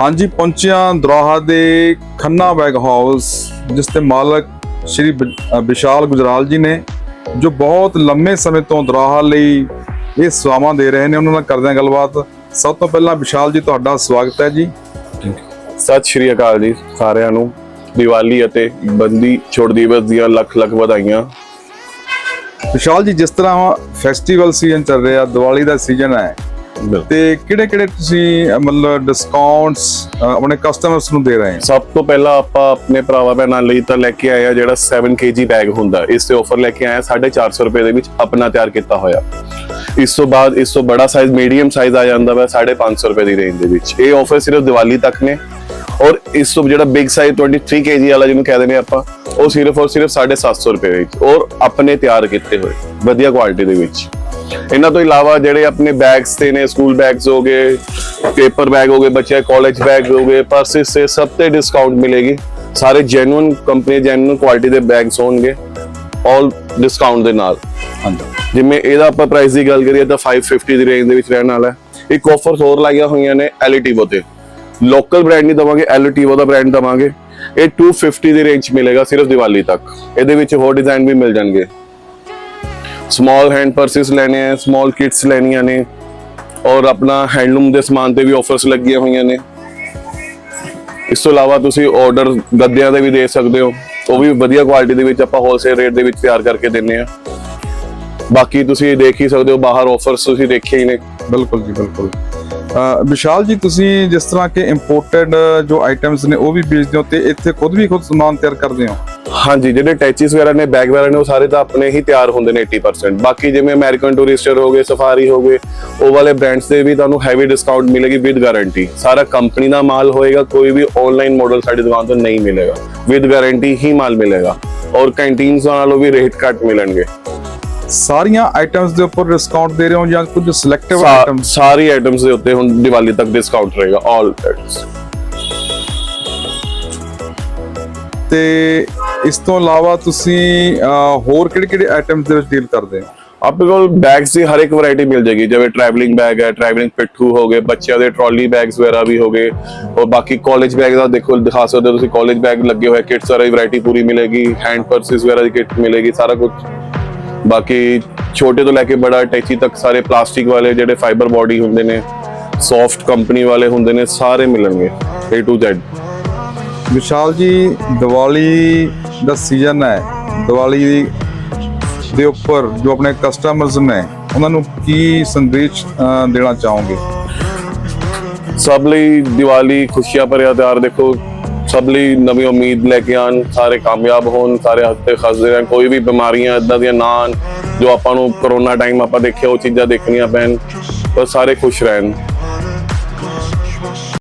ਹਾਂਜੀ ਪਹੁੰਚਿਆ ਦਰਾਹਾ ਦੇ ਖੰਨਾ ਬੈਗ ਹਾਊਸ ਜਿਸ ਦੇ ਮਾਲਕ ਸ਼੍ਰੀ ਵਿਸ਼ਾਲ ਗੁਜਰਾਲ ਜੀ ਨੇ ਜੋ ਬਹੁਤ ਲੰਮੇ ਸਮੇਂ ਤੋਂ ਦਰਾਹਾ ਲਈ ਇਹ ਸੇਵਾਵਾਂ ਦੇ ਰਹੇ ਨੇ ਉਹਨਾਂ ਨਾਲ ਕਰਦੇ ਹਾਂ ਗੱਲਬਾਤ। ਸਭ ਤੋਂ ਪਹਿਲਾਂ ਵਿਸ਼ਾਲ ਜੀ ਤੁਹਾਡਾ ਸਵਾਗਤ ਹੈ ਜੀ। ਸਤਿ ਸ਼੍ਰੀ ਅਕਾਲ ਜੀ ਸਾਰਿਆਂ ਨੂੰ। ਦੀਵਾਲੀ ਅਤੇ ਬੰਦੀ ਛੋੜ ਦਿਵਸ ਦੀਆਂ ਲੱਖ ਲੱਖ ਵਧਾਈਆਂ। ਵਿਸ਼ਾਲ ਜੀ ਜਿਸ ਤਰ੍ਹਾਂ ਫੈਸਟੀਵਲ ਸੀਜ਼ਨ ਚੱਲ ਰਿਹਾ ਦੀਵਾਲੀ ਦਾ ਸੀਜ਼ਨ ਹੈ ਤੇ ਕਿਹੜੇ ਕਿਹੜੇ ਤੁਸੀਂ ਅ, ਮਤਲਬ ਡਿਸਕਾਊਂਟਸ ਆਪਣੇ ਕਸਟਮਰਸ ਨੂੰ ਦੇ ਰਹੇ ਹੋ? ਸਭ ਤੋਂ ਪਹਿਲਾਂ ਆਪਾਂ ਆਪਣੇ ਭਰਾਵਾਂ ਭੈਣਾਂ ਲਈ ਤਾਂ ਲੈ ਕੇ ਆਏ ਆ ਜਿਹੜਾ 7 kg ਬੈਗ ਹੁੰਦਾ। ਇਸ ਤੇ ਆਫਰ ਲੈ ਕੇ ਆਏ ਆ 450 ਰੁਪਏ ਦੇ ਵਿੱਚ ਆਪਣਾ ਤਿਆਰ ਕੀਤਾ ਹੋਇਆ। ਇਸ ਤੋਂ ਬਾਅਦ ਇਸ ਤੋਂ ਬੜਾ ਸਾਈਜ਼ ਮੀਡੀਅਮ ਸਾਈਜ਼ ਆ ਜਾਂਦਾ ਵਾ 550 ਰੁਪਏ ਦੀ ਰੇਂਜ ਦੇ ਵਿੱਚ। ਇਹ ਆਫਰ ਸਿਰਫ ਦੀਵਾਲੀ ਤੱਕ ਨੇ। ਔਰ ਇਸ ਤੋਂ ਜਿਹੜਾ ਬਿਗ ਸਾਈਜ਼ 23 kg ਵਾਲਾ ਜਿਹਨੂੰ ਕਹਿੰਦੇ ਨੇ ਆਪਾਂ ਉਹ ਸਿਰਫ ਔਰ ਸਿਰਫ 750 ਰੁਪਏ ਵਿੱਚ। ਔਰ ਆਪਣੇ ਤਿਆਰ ਕੀਤੇ ਹੋਏ ਵਧੀਆ ਕੁਆਲਿਟੀ ਦੇ ਵਿੱਚ। ਇਹਨਾਂ ਤੋਂ ਇਲਾਵਾ ਜਿਹੜੇ ਆਪਣੇ ਬੈਗਸ ਤੇ ਨੇ ਸਕੂਲ ਬੈਗਸ ਹੋ ਗਏ ਪੇਪਰ ਬੈਗ ਹੋ ਗਏ ਬੱਚੇ ਕਾਲਜ ਬੈਗ ਹੋ ਗਏ ਪਰਸਿਸ ਤੇ ਸਭ ਤੇ ਡਿਸਕਾਊਂਟ ਮਿਲੇਗੀ। ਸਾਰੇ ਜੈਨੂਇਨ ਕੰਪਨੀ ਜੈਨੂਇਨ ਕੁਆਲਿਟੀ ਦੇ ਬੈਗਸ ਹੋਣਗੇ ਆਲ ਡਿਸਕਾਊਂਟ ਦੇ ਨਾਲ। ਜਿਵੇਂ ਇਹਦਾ ਆਪਾਂ ਪ੍ਰਾਈਸ ਦੀ ਗੱਲ ਕਰੀਏ ਤਾਂ 550 ਦੀ ਰੇਂਜ ਦੇ ਵਿੱਚ ਰਹਿਣ ਵਾਲਾ ਹੈ। ਇੱਕ ਆਫਰ ਹੋਰ ਲਾਈਆਂ ਹੋਈਆਂ ਨੇ ਐਲਟੀਵੋ ਤੇ। ਲੋਕਲ ਬ੍ਰਾਂਡ ਨਹੀਂ ਦਵਾਂਗੇ ਐਲਟੀਵੋ ਦਾ ਬ੍ਰਾਂਡ ਦਵਾਂਗੇ। ਇਹ 250 ਦੀ ਰੇਂਜ ਮਿਲੇਗਾ ਸਿਰਫ ਦੀਵਾਲੀ ਤੱਕ। ਇਹਦੇ ਵਿੱਚ ਹੋਰ ਡਿਜ਼ਾਈਨ ਵੀ ਮਿਲ ਜਾਣਗੇ। ਸਮਾਲ ਹੈਂਡ ਪਰਸਿਸ ਲੈਣੇ ਆ ਸਮਾਲ ਕਿਟਸ ਲੈਣੀਆਂ ਨੇ ਔਰ ਆਪਣਾ ਹੈਂਡਲੂਮ ਦੇ ਸਮਾਨ ਤੇ ਵੀ ਆਫਰਸ ਲੱਗੀਆਂ ਹੋਈਆਂ ਨੇ। ਇਸ ਤੋਂ ਇਲਾਵਾ ਤੁਸੀਂ ਆਰਡਰ ਗੱਦਿਆਂ ਦੇ ਵੀ ਦੇ ਸਕਦੇ ਹੋ। ਉਹ ਵੀ ਵਧੀਆ ਕੁਆਲਿਟੀ ਦੇ ਵਿੱਚ ਆਪਾਂ ਹੋਲਸੇਲ ਰੇਟ ਦੇ ਵਿੱਚ ਤਿਆਰ ਕਰਕੇ ਦਿੰਨੇ ਆ ਬਾਕੀ ਤੁਸੀਂ ਦੇਖ ਹੀ ਸਕਦੇ ਹੋ, ਬਾਹਰ ਆਫਰਸ ਤੁਸੀਂ ਦੇਖੇ ਹੀ ਨੇ। ਬਿਲਕੁਲ ਜੀ, ਬਿਲਕੁਲ। ਵਿਸ਼ਾਲ ਜੀ, ਤੁਸੀਂ ਜਿਸ ਤਰ੍ਹਾਂ ਕਿ ਇੰਪੋਰਟਡ ਜੋ ਆਈਟਮਸ ਨੇ ਉਹ ਵੀ ਵੇਚਦੇ ਹੋ ਤੇ ਇੱਥੇ ਖੁਦ ਵੀ ਖੁਦ ਸਮਾਨ ਤਿਆਰ ਕਰਦੇ ਹੋ? ਹਾਂਜੀ ਜਿਹੜੇ ਟੈਚਿਸ ਵਗੈਰਾ ਨੇ ਬੈਗ ਵਗੈਰਾ ਨੇ ਉਹ ਸਾਰੇ ਤਾਂ ਆਪਣੇ ਹੀ ਤਿਆਰ ਹੁੰਦੇ ਨੇ 80% ਬਾਕੀ ਜਿਵੇਂ ਅਮਰੀਕਨ ਟੂਰਿਸਟਰ ਹੋ ਗਏ ਸਫਾਰੀ ਹੋ ਗਏ ਉਹ ਵਾਲੇ ਬ੍ਰਾਂਡਸ ਦੇ ਵੀ ਤੁਹਾਨੂੰ ਹੈਵੀ ਡਿਸਕਾਊਂਟ ਮਿਲੇਗੀ ਵਿਦ ਗਾਰੰਟੀ ਸਾਰਾ ਕੰਪਨੀ ਦਾ ਮਾਲ ਹੋਏਗਾ ਕੋਈ ਵੀ ਆਨਲਾਈਨ ਮਾਡਲ ਸਾਡੀ ਦੁਕਾਨ ਤੋਂ ਨਹੀਂ ਮਿਲੇਗਾ। ਵਿਦ ਗਾਰੰਟੀ ਹੀ ਮਾਲ ਮਿਲੇਗਾ। ਔਰ ਕੈਂਟੀਨਸ ਨਾਲੋਂ ਵੀ ਰੇਟ ਘੱਟ ਮਿਲਣਗੇ। ਸਾਰੀਆਂ ਆਈਟਮਸ ਦੇ ਉੱਪਰ ਡਿਸਕਾਊਂਟ ਦੇ ਰਹੇ ਹੋ ਜਾਂ ਕੁਝ ਸਿਲੈਕਟਿਵ ਆਈਟਮਸ ਸਾਰੀ ਆਈਟਮਸ ਦੇ ਉੱਤੇ ਹੁਣ ਦੀਵਾਲੀ ਤੱਕ ਡਿਸਕਾਊਂਟ ਰਹੇਗਾ ਆਲ ਆਈਟਮਸ ਤੇ ਇਸ ਤੋਂ ਇਲਾਵਾ ਤੁਸੀਂ ਹੋਰ ਕਿਹੜੇ ਕਿਹੜੇ ਆਈਟਮਸ ਦੇ ਵਿੱਚ ਡੀਲ ਕਰਦੇ ਹੋ? ਆਪਣੇ ਕੋਲ ਬੈਗਸ ਦੀ ਹਰ ਇੱਕ ਵੈਰਾਈਟੀ ਮਿਲ ਜਾਏਗੀ ਜਿਵੇਂ ਟਰੈਵਲਿੰਗ ਬੈਗ ਹੈ ਟਰੈਵਲਿੰਗ ਪਿੱਠੂ ਹੋ ਗਏ ਬੱਚਿਆਂ ਦੇ ਟਰਾਲੀ ਬੈਗਸ ਵਗੈਰਾ ਵੀ ਹੋ ਗਏ ਔਰ ਬਾਕੀ ਕਾਲਜ ਬੈਗ ਦਾ ਦੇਖੋ ਦਿਖਾ ਸਕਦੇ ਹੋ ਤੁਸੀਂ ਕਾਲਜ ਬੈਗ ਲੱਗੇ ਹੋਏ ਕਿਟਸ ਸਾਰੀ ਵੈਰਾਈਟੀ ਪੂਰੀ ਮਿਲੇਗੀ ਹੈਂਡ ਪਰਸਿਸ ਵਗੈਰਾ ਦੀ ਕਿਟ ਮਿਲੇਗੀ ਸਾਰਾ ਕੁਝ ਬਾਕੀ ਛੋਟੇ ਤੋਂ ਲੈ ਕੇ ਬੜਾ ਟੈਚੀ ਤੱਕ ਸਾਰੇ ਪਲਾਸਟਿਕ ਵਾਲੇ ਜਿਹੜੇ ਫਾਈਬਰ ਬਾਡੀ ਹੁੰਦੇ ਨੇ ਸੌਫਟ ਕੰਪਨੀ ਵਾਲੇ ਹੁੰਦੇ ਨੇ ਸਾਰੇ ਮਿਲਣਗੇ A to Z ਵਿਸ਼ਾਲ ਜੀ ਦੀਵਾਲੀ ਦਾ ਸੀਜ਼ਨ ਹੈ। ਦੀਵਾਲੀ ਦੇ ਉੱਪਰ ਜੋ ਆਪਣੇ ਕਸਟਮਰਸ ਨੇ, ਉਹਨਾਂ ਨੂੰ ਕੀ ਸੰਦੇਸ਼ ਦੇਣਾ ਚਾਹੋਗੇ? ਸਭ ਲਈ ਦੀਵਾਲੀ ਖੁਸ਼ੀਆਂ ਭਰਿਆ ਤਿਉਹਾਰ ਦੇਖੋ। ਸਭ ਲਈ ਨਵੀਂ ਉਮੀਦ ਲੈ ਕੇ ਆਣ ਸਾਰੇ ਕਾਮਯਾਬ ਹੋਣ, ਸਾਰੇ ਹੱਥੇ ਖਸਦੇ ਰਹਿਣ। ਕੋਈ ਵੀ ਬਿਮਾਰੀਆਂ ਇਦਾਂ ਦੀਆਂ ਨਾ ਆਉਣ, ਜੋ ਆਪਾਂ ਨੂੰ ਕਰੋਨਾ ਟਾਈਮ ਆਪਾਂ ਦੇਖਿਆ, ਉਹ ਚੀਜ਼ਾਂ ਦੇਖਣੀਆਂ ਪੈਣ ਬਸ ਸਾਰੇ ਖੁਸ਼ ਰਹਿਣ।